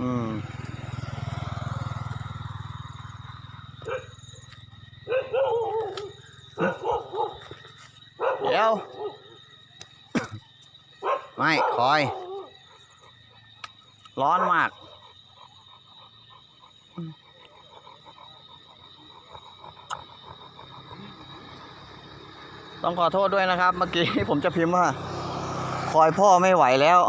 อืมเดี๋ยว ไม่คอย ร้อนมาก ต้องขอโทษด้วยนะครับ เมื่อกี้ผมจะพิมพ์ว่า คอยพ่อไม่ไหวแล้ว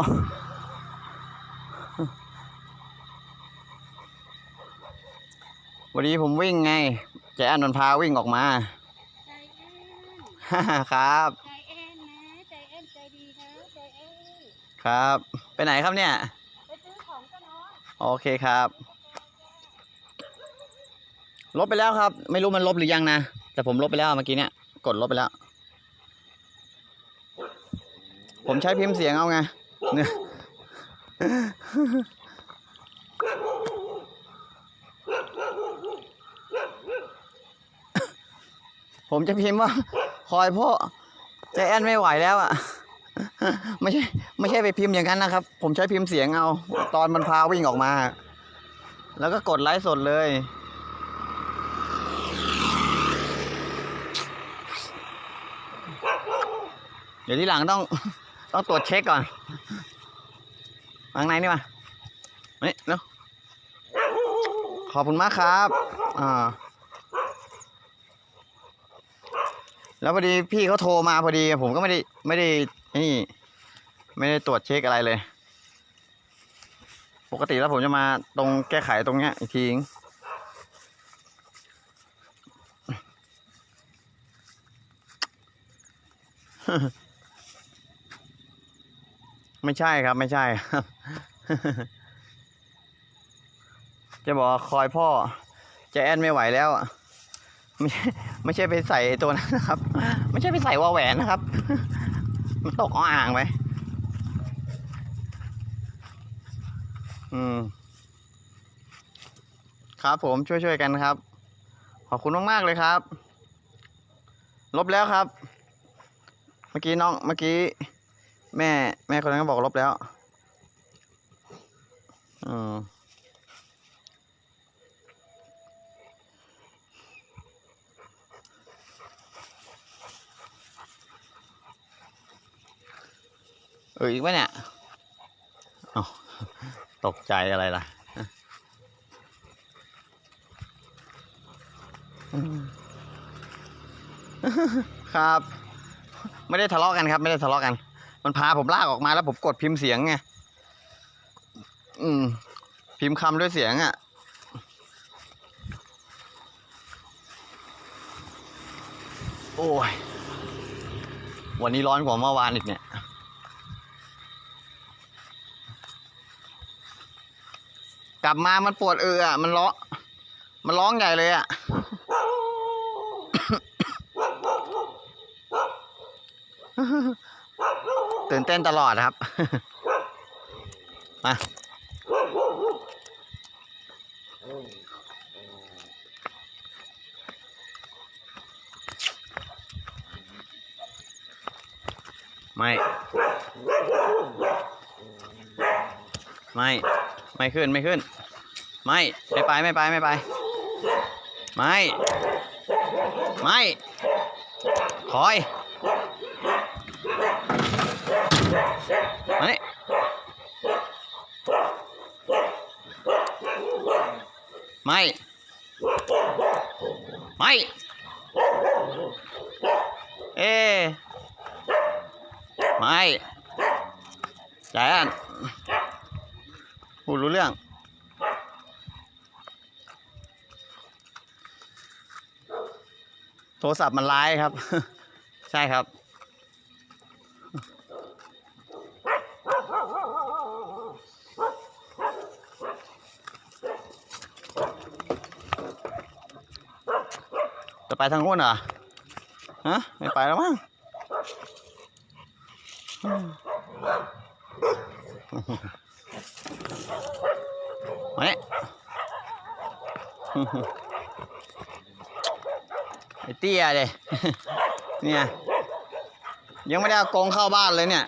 วันนี้ผมวิ่งไงแจอันมันพาวิ่งออกมาใจแอนครับใจแอนนะใจแอนใจดีนะใจแอนครับ ไปไหนครับเนี่ยไปซื้อของกันเนาะโอเคครับ ลบไปแล้วครับ ไม่รู้มันลบหรือยังนะแต่ผมลบไปแล้วเมื่อกี้เนี่ยกดลบไปแล้ว ผมใช้พิมพ์เสียงเอาไงเนี่ย ผมจะพิมพ์ว่าคอยพ่อใจแอนไม่ไหวแล้วอะไม่ใช่ไม่ใช่ไปพิมพ์อย่างนั้นนะครับ ผมใช้พิมพ์เสียงเอา ตอนมันพาวิ่งออกมา แล้วก็กดไลฟ์สดเลยเดี๋ยวที่หลังต้องต้องตรวจเช็คก่อนมางในนี่มามานี่เร็วขอบคุณมากครับ อ่า แล้วพอดีพี่เขาโทรมาพอดี ผมก็ไม่ได้ไม่ได้นี่ ไม่ได้ตรวจเช็คอะไรเลย ปกติแล้วผมจะมาตรงแก้ไขตรงเนี้ยอีกทีเองไม่ใช่ครับไม่ใช่ครับ จะบอกคอยพ่อ จะแอนไม่ไหวแล้วอะไม่ใช่ ไม่ใช่ไปใส่ตัวนั้นนะครับ ไม่ใช่ไปใส่วอลแหวนนะครับ มันตกอ้ออ่างไปอืม ครับผมช่วยช่วยๆกันครับ ขอบคุณมากๆเลยครับ ลบแล้วครับ เมื่อกี้น้องเมื่อกี้ แม่ แม่คนนั้นก็บอกลบแล้ว อืม เอออีกปะเนี่ยอ้าตกใจอะไรล่ะครับ ไม่ได้ทะเลาะกันครับ ไม่ได้ทะเลาะกัน มันพาผมลากออกมาแล้วผมกดพิมพ์เสียงไงอืม พิมพ์คำด้วยเสียงอะ่ะโอ้ย วันนี้ร้อนกว่าเมื่อวานอีกเนี่ย กลับมามันปวดเอออะมันร้องมันร้องใหญ่เลยอะตื่นเต้นตลอดครับ มาไม่ ไม่ ไม่ขึ้นไม่ขึ้น ไม่ไม่ไปไม่ไปไม่ไป ไม่ ไม่คอยมานี่ไม่ ไม่ เอ๊ไม่แจน พูดรู้เรื่อง โทรศัพท์มันร้ายครับ ใช่ครับ จะไปทางโน้นเหรอ ฮะ ไม่ไปแล้วมั้งอมมาเนี่ยไอ้เตี้ยเลยเนี่ยยังไม่ได้เอากงเข้าบ้านเลยเนี่ย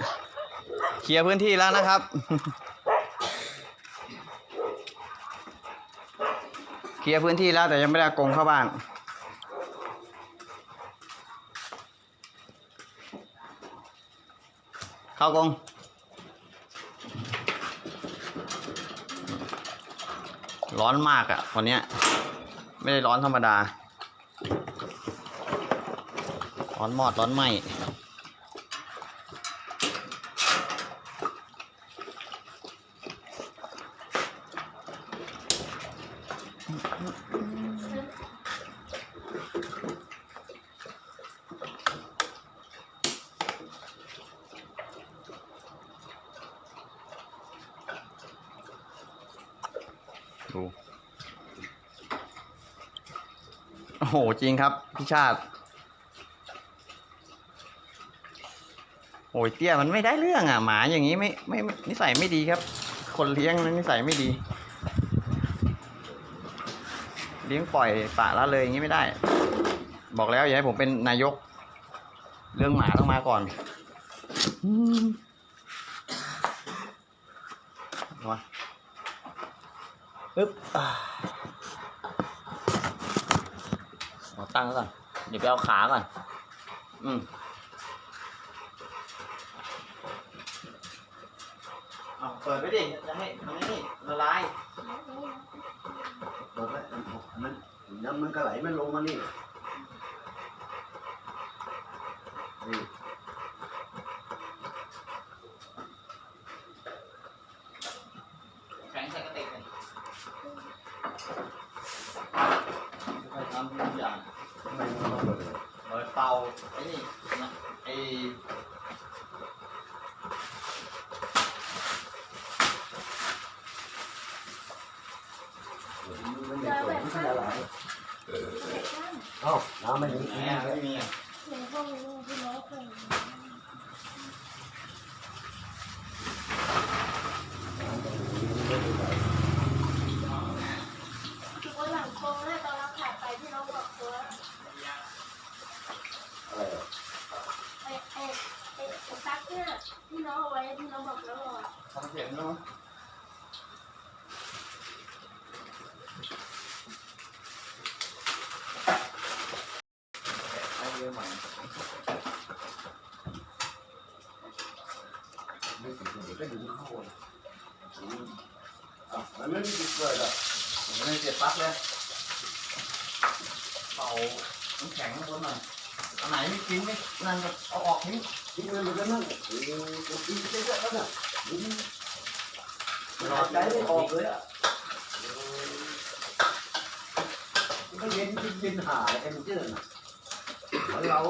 เคลียร์พื้นที่แล้วนะครับเคลียร์พื้นที่แล้วแต่ยังไม่ได้เอากงเข้าบ้านเข้ากงร้อนมากอะ่ะวันเนี้ยไม่ได้ร้อนธรรมดา ร้อนมอดร้อนไหมดูโอ้โห จริงครับ พี่ชาติ อ้ยเตี้ยมันไม่ได้เรื่องอะหมาอย่างนี้ไม่ไม่ไม่นิสัยไม่ดีครับ คนเลี้ยงนะนิสัยไม่ดี เลี้ยงปล่อยปละละเลยอย่างนี้ไม่ได้ บอกแล้วอย่าให้ผมเป็นนายก เรื่องหมาต้องมาก่อนอืมมาปึ๊บอ่าเอาตั้งไว้ก่อนเดี๋ยวไปเอาขาก่อน อืม เปิดไปดิจะให้ทำไมนี่ละลายเปิดไว้มันน้ำมันก็ไหลมันลงมานี่นี่ แข็งใส่กระติกเลยค่อยๆทำทุกอย่าง ทำไมมันต้องเปิดเลย เปิดเตาไอ้นี่นะไอ้ มันไม่เปิดมันก็ละลายเอ้าน้ำไม่ถึง แห ที่ ม นี่ ไม่มีอะ ในห้องลูกพี่น้องเคย คือว่าหลังโค้งเนี่ อนเราขาดไปพี่น้องบอกว่าอะไรอะไอ้ไอ้ไอ้ไอ้ซักเนี่ยพี่น้องเอาไว้พี่น้องบอกแล้วว่าทำเสียงด้ยมั้ยเอาเยอะใหม่ไม่ติดเดี๋ยวก็ดึงเข้าอะ อะมันไม่มีติดเลยอะผมไม่ได้เสียบปั๊กเลยเป่าน้ำแข็งข้างบนหน่อยอันไหนไม่กินไม่นั่นก็เอาออกทิ้งทิ้งมันมันก็นั่งเออตัวตีเจ๊ๆแล้วน่ะอืมมันหายใจไม่ออกเลยอะเออมันก็เย็นเย็นหาอะไรกันเยอะน่ะเหมือนเรา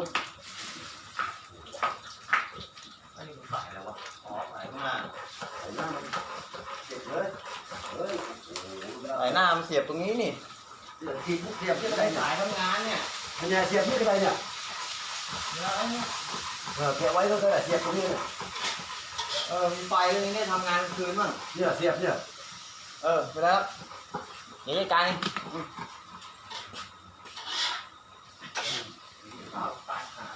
อันนี้มันสายแล้ววะอ๋อสายข้างหน้าใส่หน้ามันเจ็บเลยเฮ้ยโอ้โห ได้สายหน้ามันเสียบตรงนี้นี่เสียบทีเสียบที่อะไรสายเนี่ยทำงานเนี่ยอันเนี้ยเสียบที่อะไรเนี่ยแล้วไอ้เนี่ยเออเสียบไว้ก็ได้เสียบตรงนี้เนี่ยเออมีไฟตรงนี้ได้ทำงานกลางคืนบ้างเนี่ยเสียบเนี่ยเออไปแล้วเดี๋ยวจัดการเองอืมอ้าวตายหา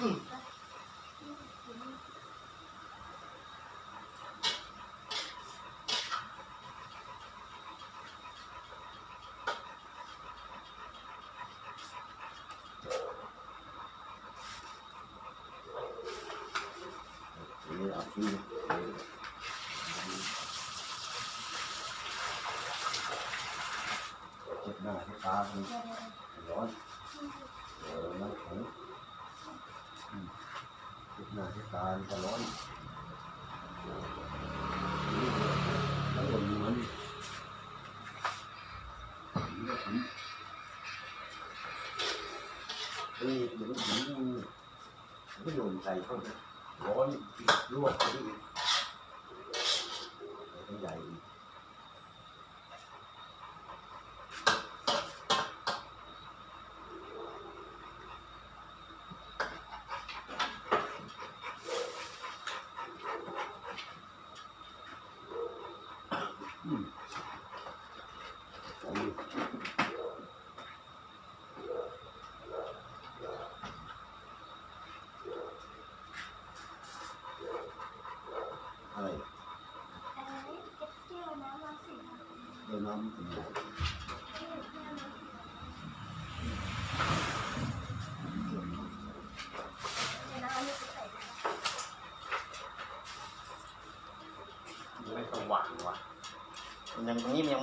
อืม นี่ เอาที่เจ็บหน้าที่ตามันร้อนเออมันแข็งเจ็บหน้าที่ตามันก็ร้อนแล้วก็เหมือนนี่เดี๋ยวมันถึงไม่โดนใส่เข้าไป ร้อนลวกไปอีกแล้วก็ใหญ่อีกอันนี้อะไรเอ้ยเก็บเกี่ยวน้ำม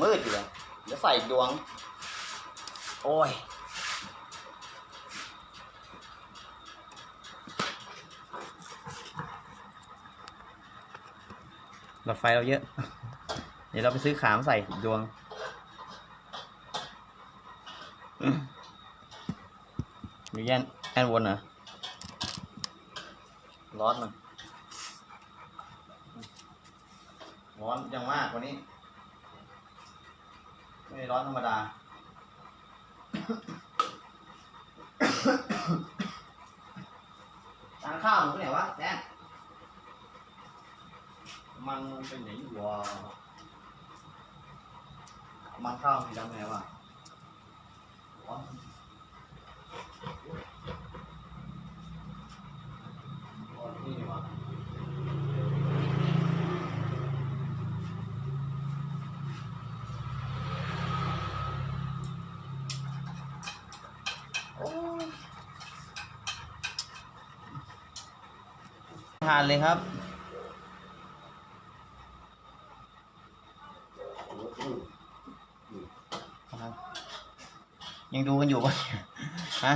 มันยังมืดอยู่เลยเดี๋ยวใส่อีกดวง โอ้ย หลอดไฟเราเยอะ เดี๋ยวเราไปซื้อขามใส่อีกดวงหรือแย่นแอนวนเหรอร้อนมันร้อนยังมากกว่านี้ ไม่ได้ร้อนธรรมดา ทานข้าวมันไปไหนวะแดนมันเป็นไหนวะมันข้าวมันดำไงวะร้อนร้อนนี่นี่วะโอ้ย ทานเลยครับครับ ยังดูกันอยู่ปะฮะ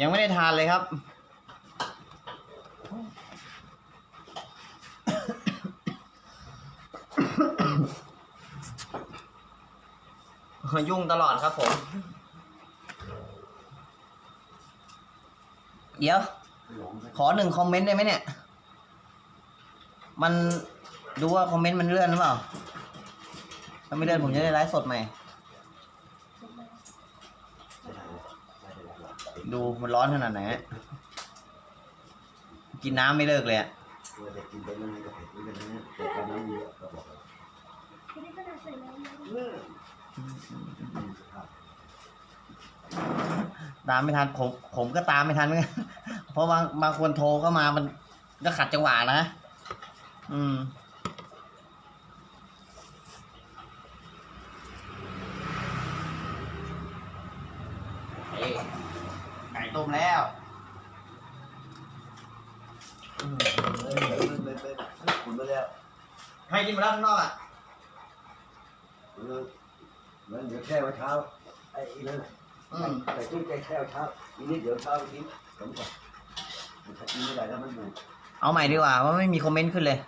ยังไม่ได้ทานเลยครับ ยุ่งตลอดครับผม เดี๋ยว ขอหนึ่งคอมเมนต์ได้ไหมเนี่ย มันดูว่าคอมเมนต์มันเลื่อนหรือเปล่า ถ้าไม่เลื่อนผมจะได้ไลฟ์สดใหม่ ดูมันร้อนขนาดไหนอะกินน้ำไม่เลิกเลยอะเราจะกินไปนั่นก็เผ็ดด้วยกันนะตามครับตามไม่ทันผมผมก็ตามไม่ทันเหมือนกันเพราะบางบางคนโทรเข้ามามันก็ขัดจังหวะนะ อืมเอ้ยไก่ต้มแล้วอืมเออเออไปไปไปคุณไปแล้วให้กินมาแล้วข้างนอกอะ เออมันเดี๋ยวแช่ไว้เช้าไอ้นั่นอืม ใส่ตู้ใจแช่ไว้เช้าอีนี้เดี๋ยวเช้าทิ้งผมก่อนมันจะกินไม่ได้แล้วมันบูดเอาใหม่ดีกว่าว่าไม่มีคอมเมนต์ขึ้นเลย